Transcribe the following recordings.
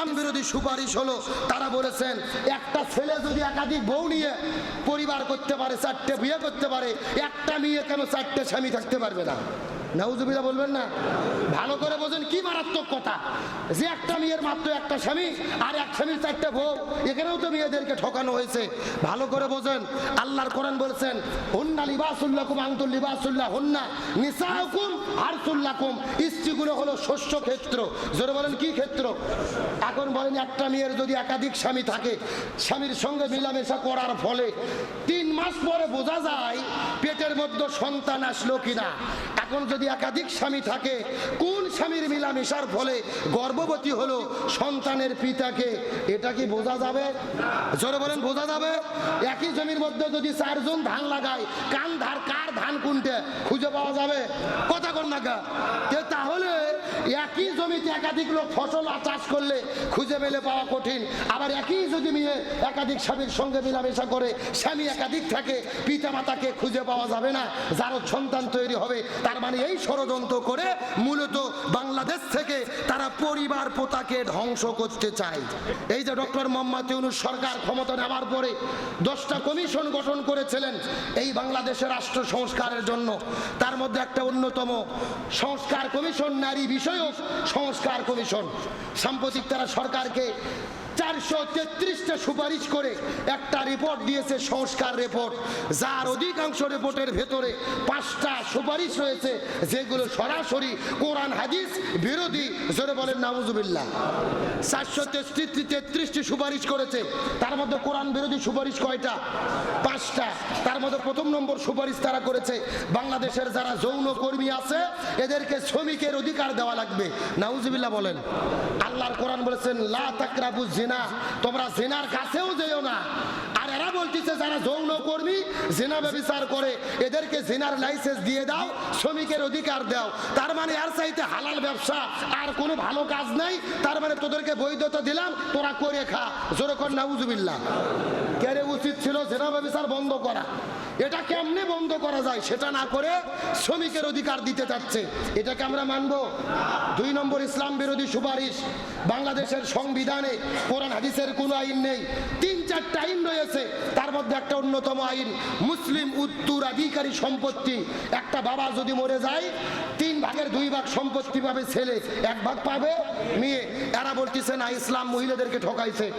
ইসলাম বিরোধী সুপারিশ হলো, তারা বলেছেন, একটা ছেলে যদি একাধিক বউ নিয়ে পরিবার করতে পারে, চারটে বিয়ে করতে পারে, একটা মেয়ে কেন চারটে স্বামী থাকতে পারবে না। নাউজুবিল্লাহ বলবেন না। ভালো করে বোঝেন কি মারাত্মক কথা। যে একটা মেয়ের মাত্র একটা স্বামী, আর এক স্বামীর চারটে বউ, এখানেও তো মেয়েদেরকে ঠকানো হয়েছে। ভালো করে বোঝেন, আল্লাহর কোরআন বলছেন, হন্না লিবাসুল্লাকুম আন্তুল লিবাসুল্লাহ হন্না নিসাহুকুম আরসুল্লাকুম। স্ত্রীগুলো হলো শস্য ক্ষেত্র। জোরে বলেন, কি ক্ষেত্র? এখন বলেন, একটা মেয়ের যদি একাধিক স্বামী থাকে, স্বামীর সঙ্গে মেলামেশা করার ফলে তিন মাস পরে বোঝা যায়, পেটের মধ্যে সন্তান আসলো কিনা। এখন যদি একাধিক স্বামী থাকে, কোন স্বামীর মিলামেশার ফলে গর্ভবতী হলো সন্তানের পিতাকে? এটা কি বোঝা যাবে? জোরে বলেন, বোঝা যাবে? একই জমির মধ্যে যদি চারজন ধান লাগায়, কান ধার কার ধান কোনটা খুঁজে পাওয়া যাবে? কথা কর না তাহলে একই জমিতে একাধিক লোক ফসল চাষ করলে খুঁজে পেলে পাওয়া কঠিন। আবার একই যদি মেয়ে একাধিক স্বামীর সঙ্গে মেলামেশা করে স্বামী একাধিক থাকে পিতা মাতাকে খুঁজে পাওয়া যাবে না। যার সন্তান তৈরি হবে, তার মানে এই ষড়যন্ত্র করে মূলত বাংলাদেশ থেকে তারা পরিবার পোতাকে ধ্বংস করতে চায়। এই যে ডক্টর মোহাম্মদ ইউনুস সরকার ক্ষমতা নেওয়ার পরে দশটা কমিশন গঠন করেছিলেন এই বাংলাদেশের রাষ্ট্র সংস্কারের জন্য। তার মধ্যে একটা অন্যতম সংস্কার কমিশন, নারী বিষয়ক সংস্কার কমিশন। সাম্প্রতিক তারা সরকারকে চারশো তেত্রিশটা সুপারিশ করে একটা রিপোর্ট দিয়েছে, সংস্কার রিপোর্ট যার অধিকাংশ রিপোর্টের ভেতরে পাঁচটা সুপারিশ রয়েছে, যেগুলো সরাসরি কোরআন, হাদিস বিরোধী, জোরে বলেন নামুজুবিল্লাহ চারশো তেত্রিশটি তেত্রিশটি সুপারিশ করেছে, তার মধ্যে কোরআন বিরোধী সুপারিশ কয়টা? পাঁচটা। তার মধ্যে প্রথম নম্বর সুপারিশ তারা করেছে, বাংলাদেশের যারা যৌন কর্মী আছে, এদেরকে শ্রমিকের অধিকার দেওয়া লাগবে। নাউজুবিল্লাহ বলেন, আল্লাহর কোরআন বলেছেন, লা তাকরাবু জিনা। তোমরা জেনার কাছেও যেও না। আর এরা বলতেছে, যারা যৌন কর্মী জেনা ব্যবচার করে, এদেরকে জেনার লাইসেন্স দিয়ে দাও, শ্রমিকের অধিকার দাও। তার মানে আর চাইতে হালাল ব্যবসা আর কোনো ভালো কাজ নাই। তার মানে তোদেরকে বৈধতা দিলাম, তোরা করে খা। জোরে কর, নাউজুবিল্লাহ। কেরে উচিত ছিল জেনা ব্যবচার বন্ধ করা? এটা কেমনে বন্ধ করা যায় সেটা না করে শ্রমিকের অধিকার দিতে চাচ্ছে। এটাকে আমরা মানব। দুই নম্বর ইসলাম বিরোধী সুপারিশ। বাংলাদেশের সংবিধানে কোরআন হাদিসের কোনো আইন নেই। তিন চারটা আইন রয়েছে। তার মধ্যে একটা অন্যতম আইন, মুসলিম উত্তরাধিকারী সম্পত্তি। একটা বাবা যদি মরে যায়, তিন ভাগের দুই ভাগ সম্পত্তি পাবে ছেলে, এক ভাগ পাবে মেয়ে। এরা বলতেছে, না, ইসলাম মহিলাদেরকে ঠকাইছে।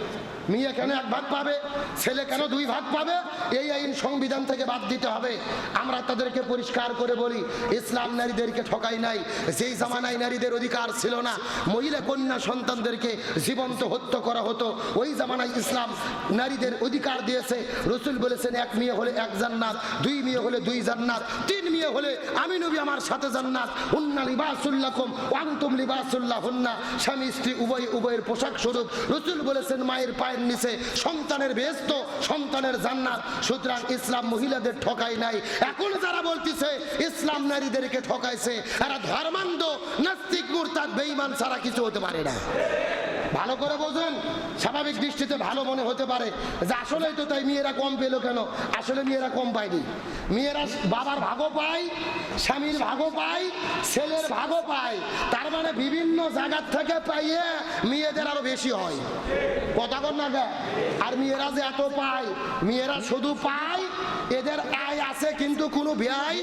মেয়ে কেন এক ভাগ পাবে? ছেলে কেন দুই ভাগ পাবে? এই আইন সংবিধান থেকে বাদ দিতে হবে। আমরা তাদেরকে পরিষ্কার করে বলি, ইসলাম নারীদেরকে ঠকাই নাই, যেই জামানায় নারীদের অধিকার ছিল না, মহিলা কন্যা সন্তানদেরকে জীবন্ত হত্যা করা হতো। ওই জামানায় ইসলাম নারীদের অধিকার দিয়েছে। রসুল বলেছেন, এক মেয়ে হলে এক জান্নাত, দুই মেয়ে হলে দুই জান্নাত, তিন মেয়ে হলে আমি নবী, আমার সাথে জান্নাত। উন্না লিবাসুল্লাকুম ওয়ান্তুম লিবাসুল্লাহ হুন্না স্বামী, স্ত্রী, উভয়, উভয়ের পোশাক স্বরূপ। রসুল বলেছেন, মায়ের পায়ের নিচে সন্তানের বেস্ত সন্তানের জান্নাত। সুতরাং ইসলাম মহিলাদের ঠকাই নাই। এখন যারা বলতেছে, ইসলাম নারীদেরকে ঠকাইছে, এরা ধর্মান্ধ, নাস্তিক, মুরতাদ, বেঈমান ছাড়া কিছু হতে পারে না। ভালো করে বোঝেন, স্বাভাবিক দৃষ্টিতে ভালো মনে হতে পারে যে আসলেই তো তাই মেয়েরা কম পেল কেন? আসলে মেয়েরা কম পায়নি। মেয়েরা বাবার ভাগও পায়, স্বামীর ভাগও পায়, ছেলের ভাগও পায়। তার মানে বিভিন্ন জায়গার থেকে পাইয়ে মেয়েদের আরও বেশি হয়। কথা কর না? আর মেয়েরা যে এত পায়, মেয়েরা শুধু পায় এদের আয় আছে কিন্তু কোনো বিয়াই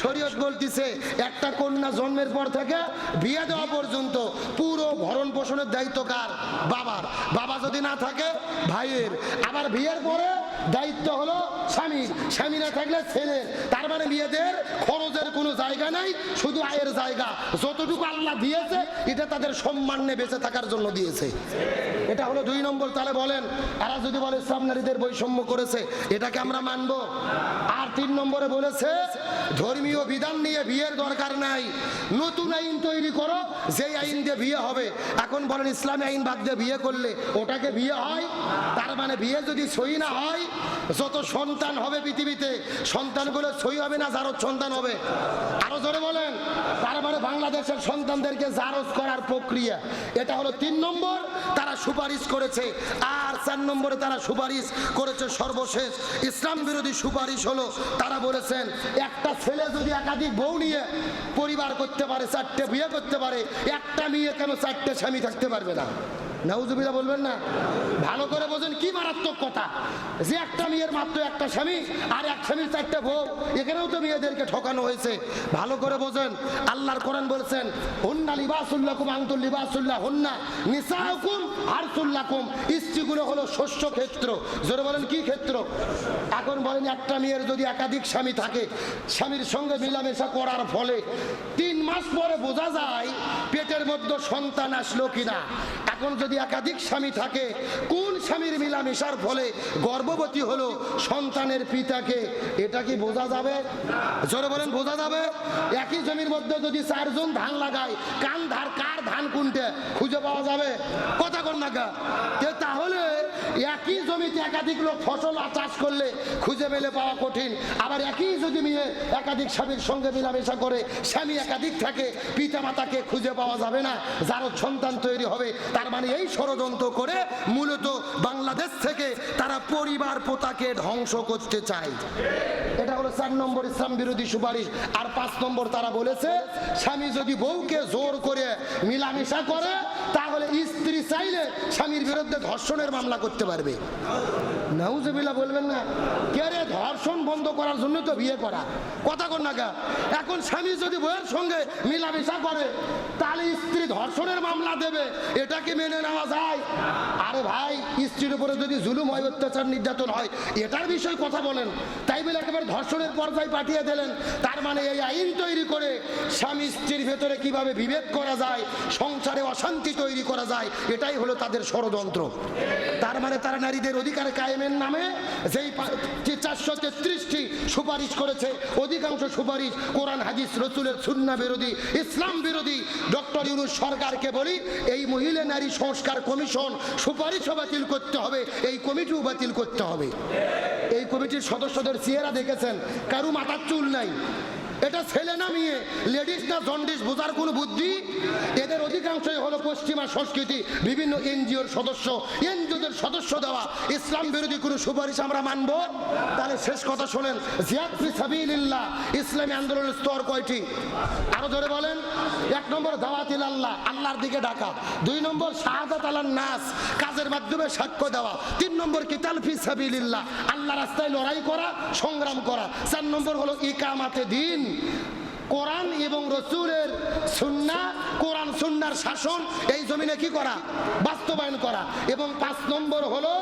শরীয়ত বলতিছে, একটা কন্যা জন্মের পর থেকে বিয়ে দেওয়া পর্যন্ত পুরো ভরণ পোষণের দায়িত্ব কার? বাবার। বাবা যদি না থাকে, ভাইয়ের। আবার বিয়ের পরে দায়িত্ব হলো স্বামীর স্বামী না থাকলে ছেলের তার মানে মেয়েদের খরচের কোনো জায়গা নাই, শুধু আয়ের জায়গা। যতটুকু আল্লাহ দিয়েছে, এটা তাদের সম্মান নিয়ে বেঁচে থাকার জন্য দিয়েছে। এটা হলো দুই নম্বর, তাহলে বলেন, এরা যদি বলে ইসলাম নারীদের বৈষম্য করেছে, এটাকে আমরা মানব? আর তিন নম্বরে বলেছে, ধর্মীয় বিধান নিয়ে বিয়ের দরকার নাই। নতুন আইন তৈরি করো, যেই আইন দিয়ে বিয়ে হবে। এখন বলেন, ইসলামী আইন বাদ দিয়ে বিয়ে করলে ওটাকে বিয়ে হয়? তার মানে বিয়ে যদি সই না হয়, যত সন্তান হবে পৃথিবীতে। সন্তানগুলো সই হবে না জারজ সন্তান হবে? আরও জোরে বলেন। তার মানে বাংলাদেশের সন্তানদেরকে জারজ করার প্রক্রিয়া। এটা হলো তিন নম্বর, তারা সুপারিশ করেছে। আর চার নম্বরে তারা সুপারিশ করেছে সর্বশেষ। ইসলাম বিরোধী সুপারিশ হলো, তারা বলেছেন, একটা ছেলে যদি একাধিক বউ নিয়ে পরিবার করতে পারে, চারটে বিয়ে করতে পারে, একটা মেয়ে কেন চারটে স্বামী থাকতে পারবে না? নাউজুবিল্লা বলবেন না। ভালো করে বোঝেন কি মারাত্মক কথা। যে একটা মেয়ের মাত্র একটা স্বামী আর এক স্বামীর চারটে বউ, এখানেও তো মেয়েদেরকে ঠকানো হয়েছে। ভালো করে বোঝেন। আল্লাহর কোরআন বলছেন, হুন্না লিবাসুল্লাকুম আন্তুল লিবাসুল্লাহ হুন্না নিসাউকুম আরসুল্লাকুম স্ত্রীগুলো হলো শস্য ক্ষেত্র। জোরে বলেন, কি ক্ষেত্র? এখন বলেন, একটা মেয়ের যদি একাধিক স্বামী থাকে, স্বামীর সঙ্গে মিলামেশা করার ফলে তিন মাস পরে বোঝা যায় পেটের মধ্যে সন্তান আসলো কিনা। এখন যদি একাধিক স্বামী থাকে, কোন স্বামীর মিলামেশার ফলে গর্ভবতী হলো সন্তানের পিতাকে? এটা কি বোঝা যাবে? জোরে বলেন, বোঝা যাবে? একই জমির মধ্যে যদি চারজন ধান লাগায়, কান ধার কার ধান কোনটা খুঁজে পাওয়া যাবে? কথা কর না? তাহলে একই জমিতে একাধিক লোক ফসল চাষ করলে খুঁজে পেলে পাওয়া কঠিন। আবার একই যদি মেয়ে একাধিক স্বামীর সঙ্গে মেলামেশা করে, স্বামী একাধিক থাকে পিতা মাতাকে খুঁজে পাওয়া যাবে না যার সন্তান তৈরি হবে। তার মানে এই ষড়যন্ত্র করে মূলত বাংলাদেশ থেকে তারা পরিবার পোতাকে ধ্বংস করতে চায়। এটা হলো চার নম্বর ইসলাম বিরোধী সুপারিশ। আর পাঁচ নম্বর তারা বলেছে, স্বামী যদি বউকে জোর করে মিলামেশা করে, তাহলে স্ত্রী চাইলে স্বামীর বিরুদ্ধে ধর্ষণের মামলা করতে পারবে। নাউজবিল্লা বলবেন না। কে ধর্ষণ বন্ধ করার জন্য তো বিয়ে করা? কথা কর না এখন স্বামী যদি বউয়ের সঙ্গে মিলামেশা করে, তাহলে স্ত্রী ধর্ষণের মামলা দেবে। এটা কি মেনে নেওয়া যায়। আরে ভাই, স্ত্রীর উপরে যদি জুলুম হয়, অত্যাচার, নির্যাতন হয়, এটার বিষয়ে কথা বলেন। তাই বলে একেবারে ধর্ষণের পর্যায়ে পাঠিয়ে দিলেন। তার মানে এই আইন তৈরি করে স্বামী স্ত্রীর ভেতরে কীভাবে বিভেদ করা যায়, সংসারে অশান্তি তৈরি করা যায়, এটাই হলো তাদের ষড়যন্ত্র। তার মানে তারা নারীদের অধিকার কায়েমের নামে যেই চারশো তেত্রিশটি সুপারিশ করেছে, অধিকাংশ সুপারিশ কোরআন, হাদিস, রসুলের সুন্না বিরোধী, ইসলাম বিরোধী। ডক্টর ইউনুস সরকারকে বলি, এই মহিলা নারী সংস্কার কমিশন সুপারিশও বাতিল করতে হবে, এই কমিটিও বাতিল করতে হবে। এই কমিটির সদস্যদের চেহারা দেখেছেন, কারু মাথার চুল নাই। এটা ছেলে না মেয়ে। লেডিস না জন্ডিস বোঝার কোনো বুদ্ধি? এদের অধিকাংশই হলো পশ্চিমা সংস্কৃতি, বিভিন্ন এনজিওর সদস্য। এনজিওদের সদস্য দেওয়া। ইসলাম বিরোধী কোনো সুপারিশ আমরা মানব? তাহলে শেষ কথা শোনেন। জিয়াদ ফি সাবিলিল্লাহ, ইসলামী আন্দোলনের স্তর কয়টি? আরও ধরে বলেন। এক নম্বর দাওয়াতিল আল্লাহ, আল্লাহর দিকে ডাকা। দুই নম্বর শাহাদাত আলান নাস, কাজের মাধ্যমে সাক্ষ্য দেওয়া। তিন নম্বর কিতাল ফি সাবিলিল্লাহ আল্লাহ রাস্তায় লড়াই করা, সংগ্রাম করা। চার নম্বর হলো ইকামাতে দিন। কোরআন এবং রসুলের সুন্না, কোরআন সুন্নার শাসন, এই জমিনে কি করা? বাস্তবায়ন করা। এবং পাঁচ নম্বর হলো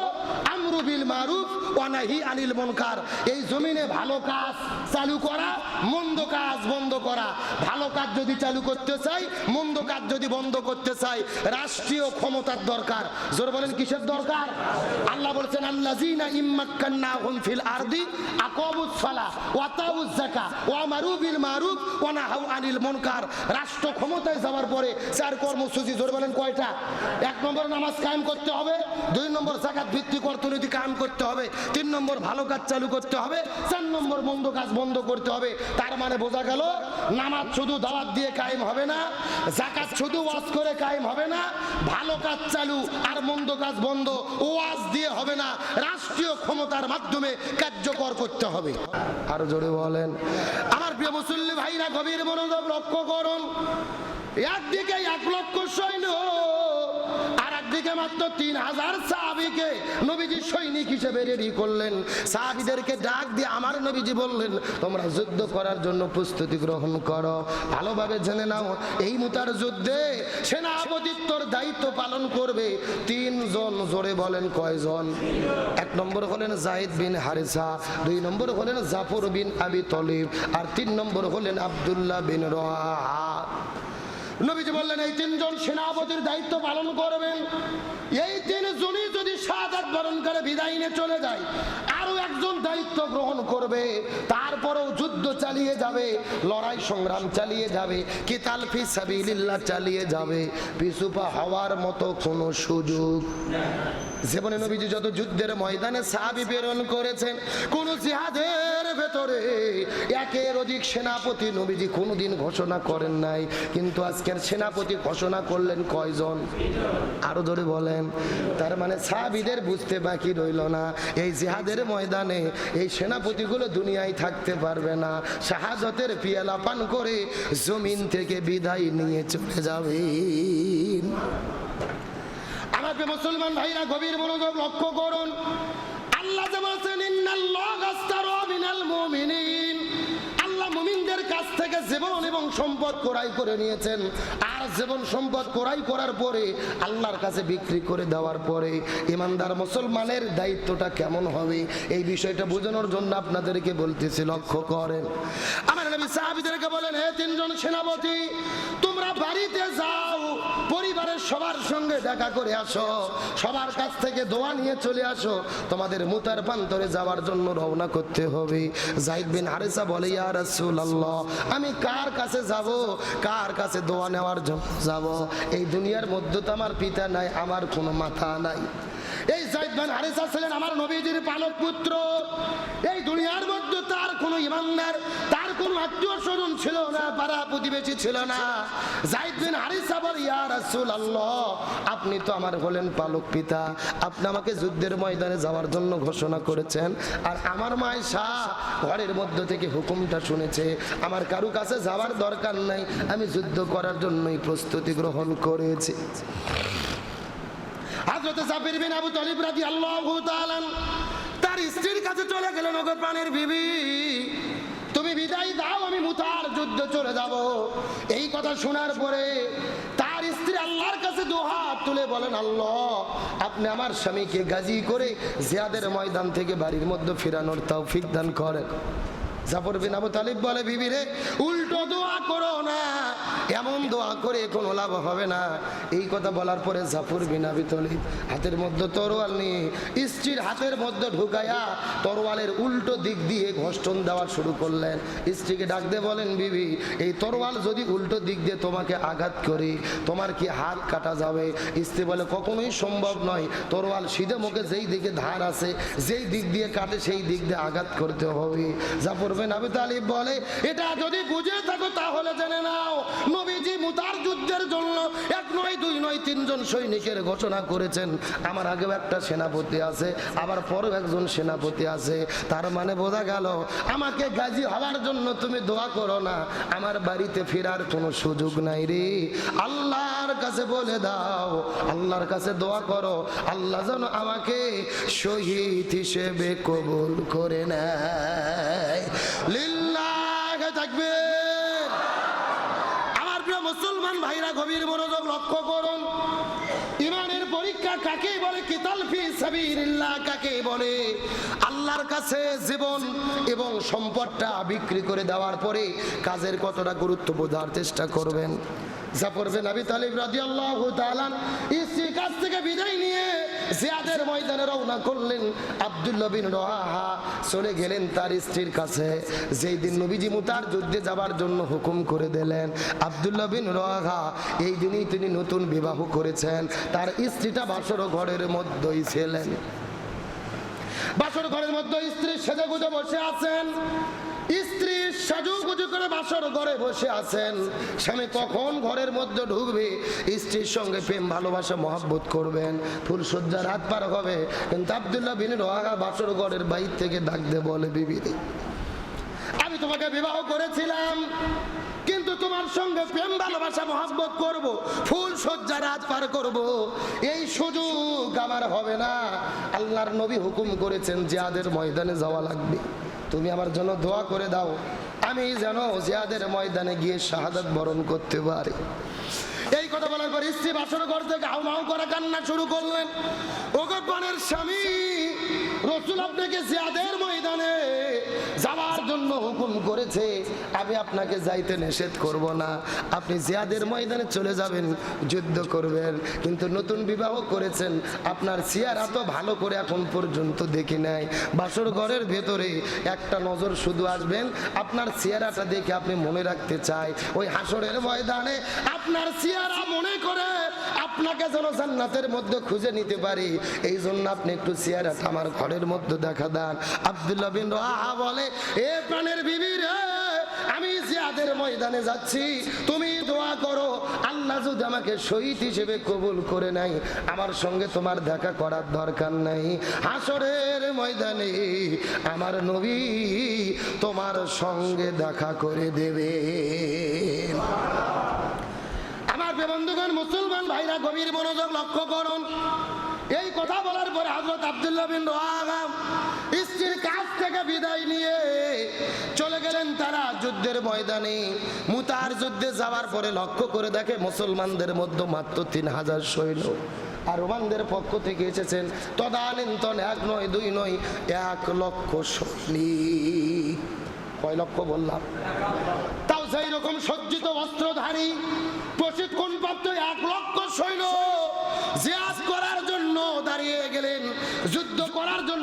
আমরুবিল মারুফ ওয়ানাহি আনিল মুনকার। এই জমিনে ভালো কাজ চালু করা, মন্দ কাজ বন্ধ করা। ভালো কাজ যদি চালু করতে চাই, মন্দ কাজ যদি বন্ধ করতে চাই, রাষ্ট্রীয় ক্ষমতার দরকার। জোর বলেন, কিসের দরকার? আল্লাহ বলছেন, আল্লাযিনা ইম্মাক্কান্নাহুম ফিল আরদি আকামুস সালাহ ওয়া তাউজ যাকাত ওয়া মারু বিল মারুফ ওয়া আনিল মুনকার। রাষ্ট্র ক্ষমতায় যাওয়ার পরে চার কর্মসূচি, জোর বলেন, কয়টা? এক নম্বর নামাজ কায়েম করতে হবে, দুই নম্বর জাকাত ভিত্তিক অর্থনীতি কায়েম করতে হবে তিন নম্বর ভালো কাজ চালু করতে হবে, চার নম্বর মন্দ কাজ বন্ধ করতে হবে। তার মানে বোঝা গেল, নামাজ শুধু দাওয়াত দিয়ে কায়েম হবে না জাকাত শুধু ওয়াজ করে কায়েম হবে না, ভালো কাজ চালু আর মন্দ কাজ বন্ধ, ওয়াজ দিয়ে হবে না, রাষ্ট্রীয় ক্ষমতার মাধ্যমে কার্যকর করতে হবে। আরও জোরে বলেন। আমার প্রিয় মুসল্লি ভাইরা, গভীর মনোযোগ লক্ষ্য করুন। একদিকে এক লক্ষ সৈন্য। একদিকে মাত্র তিন হাজার সাহাবিকে নবীজি সৈনিক হিসেবে রেডি করলেন। সাহাবিদেরকে ডাক দিয়ে আমার নবীজি বললেন, তোমরা যুদ্ধ করার জন্য প্রস্তুতি গ্রহণ করো। ভালোভাবে জেনে নাও, এই মুতার যুদ্ধে সেনাপতিত্বর দায়িত্ব পালন করবে তিনজন, জোরে বলেন কয়জন? এক নম্বর হলেন জাহিদ বিন হারিসা, দুই নম্বর হলেন জাফর বিন আবি তলিব, আর তিন নম্বর হলেন আব্দুল্লাহ বিন রহা। নবীজি বললেন, এই তিনজন সেনাপতির দায়িত্ব পালন করবেন। এই তিনজনই যদি সাদাত বরণ করে বিদায় নিয়ে চলে যায় আরও একজন দায়িত্ব গ্রহণ করবে, তারপরেও যুদ্ধ চালিয়ে যাবে, লড়াই সংগ্রাম চালিয়ে যাবে, কিতাল ফি চালিয়ে যাবে, পিছুপা হওয়ার মতো কোনো সুযোগ। জীবনে নবীজি যত যুদ্ধের ময়দানে সাহাবি প্রেরণ করেছেন, কোন জিহাদের ভেতরে একের অধিক সেনাপতি নবীজি কোনোদিন ঘোষণা করেন নাই, কিন্তু আজকের সেনাপতি ঘোষণা করলেন কয়জন? আরও ধরে বলেন, তার মানে সাহাবিদের বুঝতে বাকি রইল না। এই জিহাদের ময়দানে এই সেনাপতিগুলো দুনিয়ায় থাকতে পারবে না। শাহাদতের পিয়ালা পান করে জমিন থেকে বিদায় নিয়ে চলে যাবে আমাকে মুসলমান ভাইরা, গভীর মনোযোগ লক্ষ্য করুন। আল্লাহ যেমন বলছেন, ইন্নাল্লাহ আস্তারা মিনাল কাছ থেকে জীবন এবং সম্পদ ক্রয় করে নিয়েছেন। আর জীবন সম্পদ ক্রয় করার পরে আল্লাহর কাছে বিক্রি করে দেওয়ার পরে ইমানদার মুসলমানের দায়িত্বটা কেমন হবে? এই বিষয়টা বোঝানোর জন্য আপনাদেরকে বলতেছি, লক্ষ্য করেন। আমার নবী সাহাবীদেরকে বলেন, হে তিনজন সেনাপতি, তোমরা বাড়িতে যাও পরিবারের সবার সঙ্গে দেখা করে আসো, সবার কাছ থেকে দোয়া নিয়ে চলে আসো। তোমাদের মুতার প্রান্তরে যাওয়ার জন্য রওনা করতে হবে। জাহিদ বিন হারেসা বলে, ইয়া আল্লাহ আমি কার কাছে যাব? কার কাছে দোয়া নেওয়ার জন্য যাব? এই দুনিয়ার মধ্যে তো আমার পিতা নাই, আমার কোনো মাথা নাই। এই বিন হারেসা ছিলেন আমার নবীজির পালক পুত্র। এই দুনিয়ার মধ্যে তার কোনো ইমানদার, তার কোনো আত্মীয় স্বজন ছিল না, পাড়া প্রতিবেশী ছিল না। জাইদ বিন হারিসা বল, ইয়া রাসূলুল্লাহ, আপনি তো আমার হলেন পালক পিতা। আপনি আমাকে যুদ্ধের ময়দানে যাওয়ার জন্য ঘোষণা করেছেন। আর আমার মায় শাহ ঘরের মধ্য থেকে হুকুমটা শুনেছে, আমার কারু কাছে যাওয়ার দরকার নাই, আমি যুদ্ধ করার জন্যই প্রস্তুতি গ্রহণ করেছি। হযরত জাবির বিন আবু তালিব রাদিয়াল্লাহু তাআলা তার স্ত্রীর কাছে চলে গেলেন, ওগো প্রাণের বিবি, তুমি বিদায় দাও, আমি মুতার যুদ্ধ চলে যাব। এই কথা শোনার পরে তার স্ত্রী আল্লাহর কাছে দুহাত তুলে বলেন, আল্লাহ, আপনি আমার স্বামীকে গাজী করে জিয়াদের ময়দান থেকে বাড়ির মধ্যে ফেরানোর তৌফিক দান করেন। জাফর বিন আবু তালিব বলে, বিবি উল্টো দোয়া করো না। এমন দোয়া করে কোনো লাভ হবে না। এই কথা বলার পরে জাফর বিন আবি তালিব হাতের মধ্যে তরোয়াল নিয়ে স্ত্রীর হাতের মধ্যে ঢুকাইয়া তরোয়ালের উল্টো দিক দিয়ে ঘষ্টন দেওয়া শুরু করলেন। স্ত্রীকে ডাক দিয়ে বলেন, বিবি, এই তরোয়াল যদি উল্টো দিক দিয়ে তোমাকে আঘাত করে, তোমার কি হাত কাটা যাবে? স্ত্রী বলে, কখনোই সম্ভব নয়। তরোয়াল সিধে মুখে যেই দিকে ধার আছে, যেই দিক দিয়ে কাটে, সেই দিক দিয়ে আঘাত করতে হবে। জাফর বিন আবি তালিব বলে, এটা যদি বুঝে থাকো তাহলে জেনে নাও, নবীজি মুতার যুদ্ধের জন্য এক নয়, দুই নয়, তিনজন সৈনিকের ঘোষণা করেছেন। আমার আগেও একটা সেনাপতি আছে, আবার পরেও একজন সেনাপতি আছে। তার মানে বোঝা গেল, আমাকে গাজী হওয়ার জন্য তুমি দোয়া করো না, আমার বাড়িতে ফেরার কোনো সুযোগ নাই রে। আল্লাহর কাছে বলে দাও, আল্লাহর কাছে দোয়া করো, আল্লাহ যেন আমাকে শহীদ হিসেবে কবুল করে নেয়। লিল্লাহ থাকবে আমার প্রিয় মুসলমান ভাইরা, গভীর মনোযোগ লক্ষ্য করুন। ইমানের পরীক্ষা কাকে বলে? কিতাল ফি সাবিলিল্লাহ কাকে বলে? আল্লাহর কাছে জীবন এবং সম্পদটা বিক্রি করে দেওয়ার পরে কাজের কতটা গুরুত্ব বোঝার চেষ্টা করবেন? জাফর বিন আবি তালিব রাদিয়াল্লাহু তাআলা স্ত্রীর কাছ থেকে বিদায় নিয়ে জিয়াদের ময়দানে রওনা করলেন আব্দুল্লাহ বিন রওয়াহা চলে গেলেন তার স্ত্রীর কাছে। যেই দিন নবীজি মুতার যুদ্ধে যাবার জন্য হুকুম করে দিলেন, আব্দুল্লাহ বিন রওয়াহা এই দিনই তিনি নতুন বিবাহ করেছেন। তার স্ত্রীটা বাসর ঘরের মধ্যেই ছিলেন। বাসর ঘরের মধ্যে স্ত্রী সেজে গুজে বসে আছেন। স্ত্রী সাজু গুজু করে বাসর ঘরে বসে আছেন। স্বামী কখন ঘরের মধ্যে ঢুকবে? স্ত্রীর সঙ্গে প্রেম, ভালোবাসা, মহাব্বত করবেন। ফুলসজ্জা রাত পার হবে। কিন্তু আবদুল্লাহ বিন রোহাগা বাসর ঘরের বাইর থেকে ডাক দিয়ে বলে বিবিরে আমি তোমাকে বিবাহ করেছিলাম, কিন্তু তোমার সঙ্গে প্রেম, ভালোবাসা, মহাব্বত করব ফুল সজ্জা রাত পার করব। এই সুযোগ আমার হবে না। আল্লাহর নবী হুকুম করেছেন জিয়াদের ময়দানে যাওয়া লাগবে। তুমি আমার জন্য দোয়া করে দাও। আমি যেন জিয়াদের ময়দানে গিয়ে শাহাদাত বরণ করতে পারি। এই কথা বলার পর স্ত্রী বাসর ঘর থেকে আউ মাউ করে কান্না শুরু করলেন। ওগরপানের স্বামী, রসুল আপনাকে জিয়াদের ময়দানে যাওয়ার জন্য হুকুম করেছে, আমি আপনাকে যাইতে নিষেধ করব না। আপনি জিয়াদের ময়দানে চলে যাবেন, যুদ্ধ করবেন। কিন্তু নতুন বিবাহ করেছেন, আপনার চেয়ারা তো ভালো করে এখন পর্যন্ত দেখি নাই। বাসর ঘরের ভেতরে একটা নজর শুধু আসবেন, আপনার চেহারাটা দেখে আপনি মনে রাখতে চাই। ওই হাসরের ময়দানে আপনার চেহারা মনে করে আপনাকে যেন জান্নাতের মধ্যে খুঁজে নিতে পারি। এই জন্য আপনি একটু চেহারাটা আমার ঘরের মধ্যে দেখা দেন। আব্দুল্লাহ বিন রাহা বলে, এ প্রাণের বিবি রে, আমি জিয়াদের ময়দানে যাচ্ছি। তুমি দোয়া করো, আল্লাহ যদি আমাকে শহীদ হিসেবে কবুল করে নাই আমার সঙ্গে তোমার দেখা করার দরকার নাই। হাসরের ময়দানে আমার নবী তোমার সঙ্গে দেখা করে দেবে। আমার বন্ধুগণ, মুসলমান ভাইরা, গভীর মনোযোগ লক্ষ্য করুন। এই কথা বলার পরে হজরত আব্দুল্লাহ বিন রোহাম স্ত্রীর কাছ থেকে বিদায় নিয়ে চলে গেলেন তারা যুদ্ধের ময়দানে। মুতার যুদ্ধে যাওয়ার পরে লক্ষ্য করে দেখে মুসলমানদের মধ্যে মাত্র তিন হাজার সৈন্য। আর রোমানদের পক্ষ থেকে এসেছেন তদানীন্তন এক নয়, দুই নয়, এক লক্ষ সৈনিক। কয় লক্ষ বললাম? তাও সেই রকম সজ্জিত বস্ত্রধারী প্রশিক্ষণ প্রাপ্ত এক লক্ষ সৈন্য।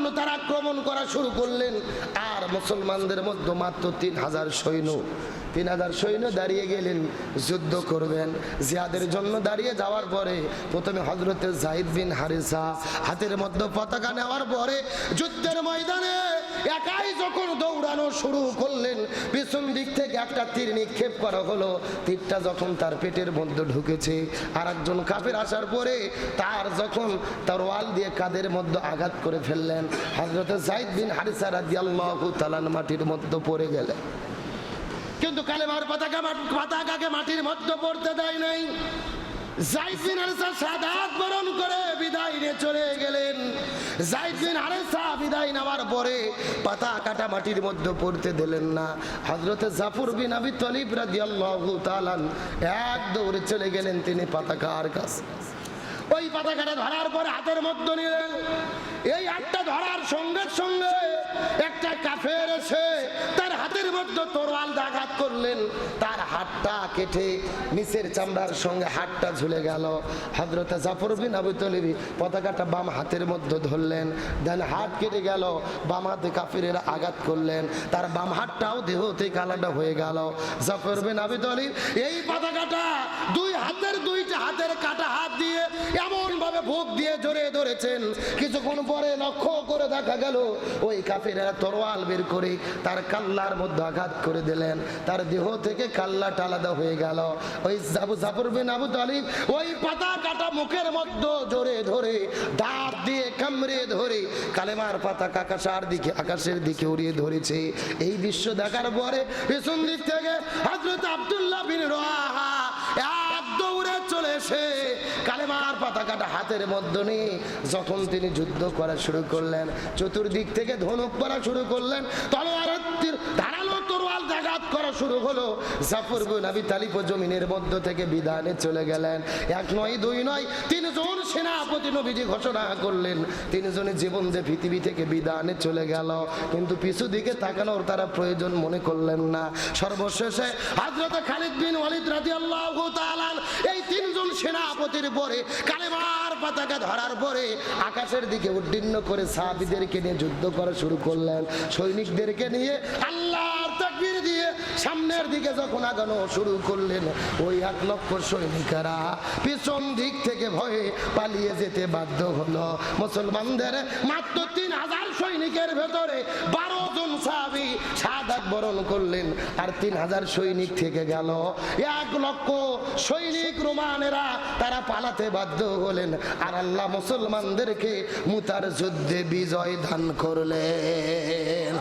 জন্য তারা আক্রমণ করা শুরু করলেন। আর মুসলমানদের মধ্যে মাত্র তিন হাজার সৈন্য, তিন হাজার সৈন্য দাঁড়িয়ে গেলেন, যুদ্ধ করবেন। জিয়াদের জন্য দাঁড়িয়ে যাওয়ার পরে প্রথমে হজরতের জাহিদ বিন হারিসা হাতের মধ্যে পতাকা নেওয়ার পরে যুদ্ধের ময়দানে একাই যখন দৌড়ানো শুরু করলেন, পিছন দিক থেকে একটা তীর নিক্ষেপ করা হলো। তীরটা যখন তার পেটের মধ্যে ঢুকেছে আর একজন কাফের আসার পরে তার যখন তার ওয়াল দিয়ে কাদের মধ্যে আঘাত করে ফেললেন হজরত জাহিদ বিন হারিসা রাদিয়াল্লাহু তাআলা মাটির মধ্যে পড়ে গেলেন। কিন্তু কালেমার পতাকা পতাকাকে মাটির মধ্যে পড়তে দেয় নাই? হারেসা সাদাত বরণ করে বিদায় চলে গেলেন। হারেসা বিদায় পরে পাতা কাটা মাটির মধ্যে পড়তে দিলেন না। হজরতে চলে গেলেন তিনি পতাকার কাছে। ওই পাতাকাটা ধরার পরে হাতের মধ্যে নিলেন। এই হাতটা ধরার সঙ্গে সঙ্গে একটা কাফের এসে তার হাতের মধ্যে তরোয়াল আঘাত করলেন। তার হাতটা কেটে নিচের চামড়ার সঙ্গে হাতটা ঝুলে গেল। হজরতে জাফর বিন আবু তলিবি পতাকাটা বাম হাতের মধ্যে ধরলেন। দেন হাত কেটে গেল, বাম হাতে কাফিরের আঘাত করলেন। তার বাম হাতটাও দেহতে কালাটা হয়ে গেল। জাফর বিন আবু তলিব এই পতাকাটা দুই হাতের দুইটা হাতের কাটা হাত দিয়ে এমন ভাবে ভোগ দিয়ে জোরে ধরেছেন। কিছুক্ষণ পরে লক্ষ্য করে দেখা গেল, ওই কাফিরেরা তরোয়াল বের করে তার কাল্লার মধ্যে আঘাত করে দিলেন। তার দেহ থেকে কাল্লাটা আলাদা হয়ে গেল। ওই আবু জাফর বিন আবু তালিব ওই পাতা কাটা মুখের মধ্যে জোরে ধরে, দাঁত দিয়ে কামড়ে ধরে কালেমার পাতা আকাশার দিকে, আকাশের দিকে উড়িয়ে ধরেছে। এই দৃশ্য দেখার পরে পেছন দিক থেকে হজরত আব্দুল্লাহ বিন রাহা যখন তিনি যুদ্ধ করা শুরু করলেন, চতুর্দিক থেকে ধনুক করা শুরু করলেন, তলোয়ারের তীর ধারালো তরোয়াল জাগাত করা শুরু হলো। জাফর বিন আবি তালিব জমিনের মধ্য থেকে বিধানে চলে গেলেন। এক নয়, দুই নয় তিনজন সেনাপতি নবীজি ঘোষণা করলেন তিনজনের জীবন যে পৃথিবী থেকে বিধানে চলে গেল, কিন্তু পিছু দিকে তাকানোর তারা প্রয়োজন মনে করলেন না। সর্বশেষে হযরত খালিদ বিন ওয়ালিদ রাদিয়াল্লাহু তাআলা, এই তিনজন সেনাপতির পরে কালেমার পতাকা ধরার পরে আকাশের দিকে উড্ডীন্ন করে সাহাবীদেরকে নিয়ে যুদ্ধ করা শুরু করলেন। সৈনিকদেরকে নিয়ে দিয়ে সামনের দিকে যখন আগানো শুরু করলেন, ওই এক লক্ষ সৈনিকেরা পিছন দিক থেকে ভয়ে পালিয়ে যেতে বাধ্য হলো। মুসলমানদের মাত্র তিন হাজার সৈনিকের ভেতরে বারো জন সাহাবি সাদাত বরণ করলেন, আর তিন হাজার সৈনিক থেকে গেল। এক লক্ষ সৈনিক রোমানেরা তারা পালাতে বাধ্য হলেন, আর আল্লাহ মুসলমানদেরকে মুতার যুদ্ধে বিজয় দান করলেন।